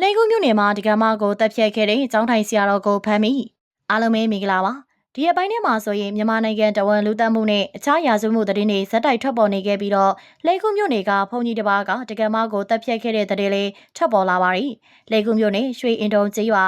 လေကူးမြို့နယ်မှာဒီကမကိုတပ်ဖြတ်ခဲ့တဲ့ကျောင်းထိုင်ဆရာတော်ကိုဖမ်းမိအားလုံးပဲမင်္ဂလာပါဒီအပိုင်းထဲမှာဆိုရင်မြန်မာနိုင်ငံတဝန်လူသက်မှုနဲ့အခြားရာဇဝမှုသတင်းတွေဇက်တိုက်ထွက်ပေါ်နေခဲ့ပြီးတော့လေကူးမြို့နယ်ကဘုံကြီးတစ်ပါးကဒီကမကိုတပ်ဖြတ်ခဲ့တဲ့သတင်းလေးထွက်ပေါ်လာပါရီလေကူးမြို့နယ်ရွှေအင်တုံကျေးရွာ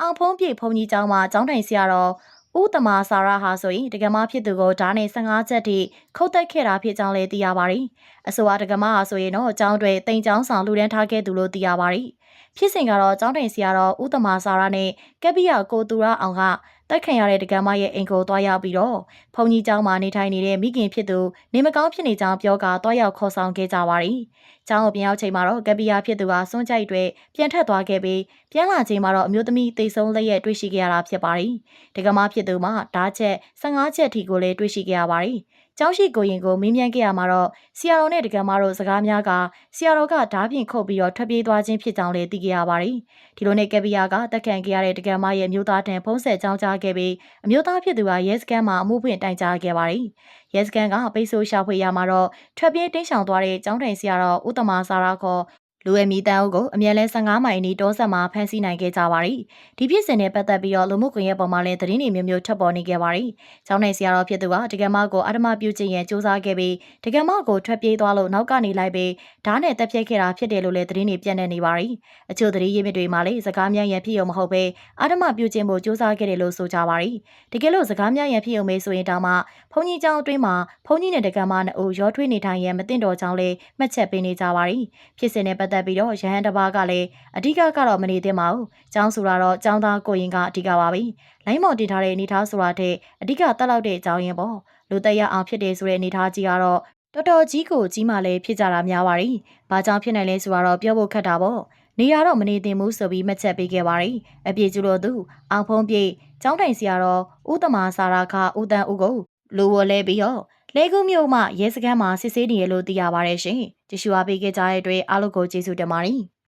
အောင်ဖုံးပြည့်ဘုံကြီးကျောင်းမှာကျောင်းထိုင်ဆရာတော် ဦးတမာစာရဟာဆိုရင်ဒကမဖြစ်သူကိုဓာတ်နဲ့15ချက်ထိခုတ်တက်ခဲ့တာဖြစ်ကြောင်းလည်းသိရပါတယ်။အဆိုအဒကမဟာဆိုရင်တော့အကြောင်းတွေတိမ်ချောင်းဆောင်လူဒန်းထားခဲ့သူလို့သိရပါတယ်။ဖြစ်စဉ်ကတော့ကျောင်းတိုင်ဆရာတော်ဦးတမာစာရနဲ့ကက်ပိယကိုသူရအောင်ကတက်ခံရတဲ့ဒကမရဲ့အိမ်ကိုတွားရောက်ပြီးတော့ဘုံကြီးကျောင်းမှာနေထိုင်နေတဲ့မိခင်ဖြစ်သူနေမကောင်းဖြစ်နေကြောင်းပြောကာတွားရောက်ခေါ်ဆောင်ခဲ့ကြပါတယ်။ကျောင်းကိုပြန်ရောက်ချိန်မှာတော့ကက်ပိယဖြစ်သူကစွန့်ကြိုက်တွေပြန်ထက်သွားခဲ့ပြီးပြန်လာချိန်မှာတော့အမျိုးသမီးတိတ်ဆုံးလက်ရက်တွေ့ရှိခဲ့ရတာဖြစ်ပါတယ်။ဒကမဖြစ်သူမှာဓာတ်ချက်15ချက်ထိကိုလည်းတွေ့ရှိခဲ့ရပါတယ်။ကျောင်းရှိကိုရင်ကိုမေးမြန်းခဲ့ရမှာတော့ဆရာတော်နဲ့တကယ်မတို့စကားများကဆရာတော်ကဓားပြင်ခုတ်ပြီးတော့ထွက်ပြေးသွားခြင်းဖြစ်ကြောင်းလည်းသိခဲ့ရပါတယ်။ဒီလိုနဲ့ကက်ပီယာကတက်ခံခဲ့ရတဲ့တကယ်မရဲ့မျိုးသားတန်ဖုံးဆက်ကြောင်းကြားခဲ့ပြီးအမျိုးသားဖြစ်သူကရဲစခန်းမှာအမှုဖွင့်တိုင်ကြားခဲ့ပါတယ်။ရဲစခန်းကပိတ်ဆို့ရှာဖွေရမှာတော့ထွက်ပြေးတင်းရှောင်သွားတဲ့ကျောင်းထိုင်ဆရာတော်ဦးတမစာရာခေါ် လူအမီတန်အုပ်ကိုအမြန်လဲ15မိုင်အနီးတောဆက်မှာဖမ်းဆီးနိုင်ခဲ့ကြပါရီဒီဖြစ်စဉ်နဲ့ပတ်သက်ပြီးတော့လူမှုကွန်ရက်ပေါ်မှာလည်းသတင်းတွေမျိုးမျိုးထွက်ပေါ်နေခဲ့ပါရီ။ကျောင်းနိုင်ဆရာတော်ဖြစ်သူကတက္ကမကိုအဓမ္မပြုကျင့်ရန်စူးစမ်းခဲ့ပြီးတက္ကမကိုထွက်ပြေးသွားလို့နောက်ကနေလိုက်ပြီးဓာတ်နဲ့တက်ပြက်ခဲ့တာဖြစ်တယ်လို့လည်းသတင်းတွေပြန့်နှံ့နေပါရီ။အချို့သတင်းရင်းမြစ်တွေမှာလည်းစကားများရန်ဖြစ်ရုံမဟုတ်ပဲအဓမ္မပြုကျင့်ဖို့စူးစမ်းခဲ့တယ်လို့ဆိုကြပါရီ။တကယ်လို့စကားများရန်ဖြစ်ရုံပဲဆိုရင်တောင်မှဘုန်းကြီးကျောင်းအတွင်းမှာဘုန်းကြီးနဲ့တက္ကမနှစ်ဦးရောထွေးနေထိုင်ရန်မသင့်တော်ကြောင်းလည်းမှတ်ချက်ပေးနေကြပါရီ။ဖြစ်စဉ်နဲ့ပတ်သက်ပြီးတော့ရဟန်းတစ်ပါးကလည်းအဓိကကတော့မနေသင့်ပါဘူး။ကျောင်းဆိုတာတော့ကျောင်းသားကိုရင်ကအဓိကပါပဲ။လိုင်းမော်တင်ထားတဲ့အနေထားဆိုတာတဲ့အဓိကတက်လောက်တဲ့အကြောင်းရင်းပေါ့။လူသက်ရအောင်ဖြစ်တယ်ဆိုတဲ့အနေထားကြီးကတော့တော်တော်ကြီးကိုကြီးမှလည်းဖြစ်ကြတာများပါတယ်။ဘာကြောင့်ဖြစ်နိုင်လဲဆိုတော့ပြောဖို့ခက်တာပေါ့။နေရတော့မနေသင့်ဘူးဆိုပြီးမှတ်ချက်ပေးခဲ့ပါတယ်။အပြေကျလို့သူအောင်ဖုံးပြေကျောင်းတိုင်စီကတော့ဥတမာစာရာခဦးတန်းဦးကိုလူဝလဲပြီးတော့ လဲကူးမြို့မှရဲစခန်းမှာစစ်ဆေးနေရလို့သိရပါတယ်ရှင်။တ िश ူအားပေးခဲ့ကြတဲ့အတွက်အားလုံးကိုကျေးဇူးတင်ပါတယ်။